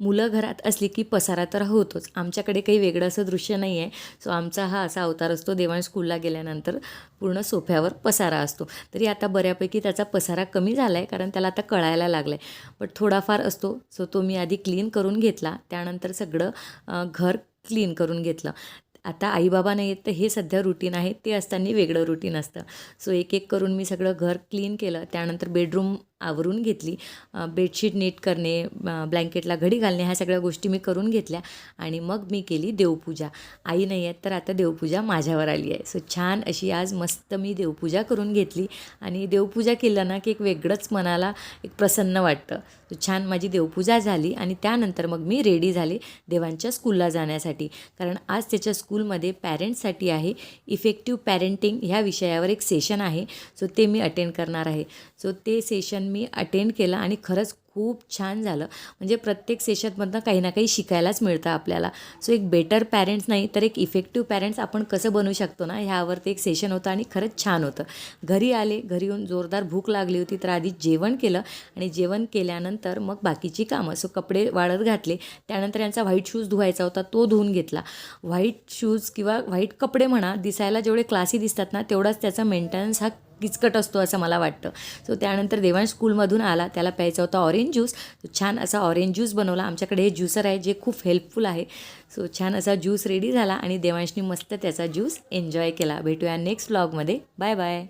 मुलं घरात असली की पसारा तर होतोच. आमच्याकडे काही वेगळं असं दृश्य नाही आहे सो आमचा हा असा अवतार असतो देवाण स्कूलला गेल्यानंतर पूर्ण सोफ्यावर पसारा असतो. तरी आता बऱ्यापैकी त्याचा पसारा कमी झाला आहे कारण त्याला आता कळायला लागला आहे बट थोडाफार असतो. सो तो मी आधी क्लीन करून घेतला. त्यानंतर सगळं घर क्लीन करून घेतलं. आता आईबाबा नाही आहेत तर हे सध्या रुटीन आहे. ते असताना वेगळं रुटीन असतं. सो एक एक करून मी सगळं घर क्लीन केलं. त्यानंतर बेडरूम आवरून घेतली. बेडशीट नीट करणे ब्लँकेटला घडी घालणे ह्या सगळ्या गोष्टी मी करून घेतल्या आणि मग मी केली देवपूजा. आई नाही आहेत तर आता देवपूजा माझ्यावर आली आहे. सो छान अशी आज मस्त मी देवपूजा करून घेतली आणि देवपूजा केलं ना की एक वेगळंच मनाला एक प्रसन्न वाटतं. सो छान माझी देवपूजा झाली आणि त्यानंतर मग मी रेडी झाले देवांच्या स्कूलला जाण्यासाठी. कारण आज त्याच्या स्कूलमध्ये पॅरेंट्ससाठी आहे इफेक्टिव्ह पॅरेंटिंग ह्या विषयावर एक सेशन आहे. सो ते मी अटेंड करणार आहे. सो ते सेशन मी अटेंड केलं आणि खरंच खूप छान झालं. म्हणजे प्रत्येक सेशनमधनं काही ना काही शिकायलाच मिळतं आपल्याला. सो एक बेटर पॅरेंट्स नाही तर एक इफेक्टिव्ह पॅरेंट्स आपण कसं बनवू शकतो ना ह्यावरती एक सेशन होतं आणि खरंच छान होतं. घरी आले घरी येऊन जोरदार भूक लागली होती तर आधी जेवण केलं आणि जेवण केल्यानंतर मग बाकीची कामं. सो कपडे वाळत घातले. त्यानंतर यांचा व्हाईट शूज धुवायचा होता तो धुवून घेतला. व्हाईट शूज किंवा व्हाईट कपडे म्हणा दिसायला जेवढे क्लासी दिसतात ना तेवढाच त्याचा मेंटेनन्स हा किचकट असतो असं मला वाटतं. सो त्यानंतर देवांश स्कूलमधून आला. त्याला प्यायचा होता ऑरेंज ज्यूस तो छान असा ऑरेंज ज्यूस बनवला. आमच्याकडे हे ज्युसर आहे जे खूप हेल्पफुल आहे. सो छान असा ज्यूस रेडी झाला आणि देवांशनी मस्त त्याचा ज्यूस एन्जॉय केला. भेटूया नेक्स्ट व्लॉगमध्ये बाय बाय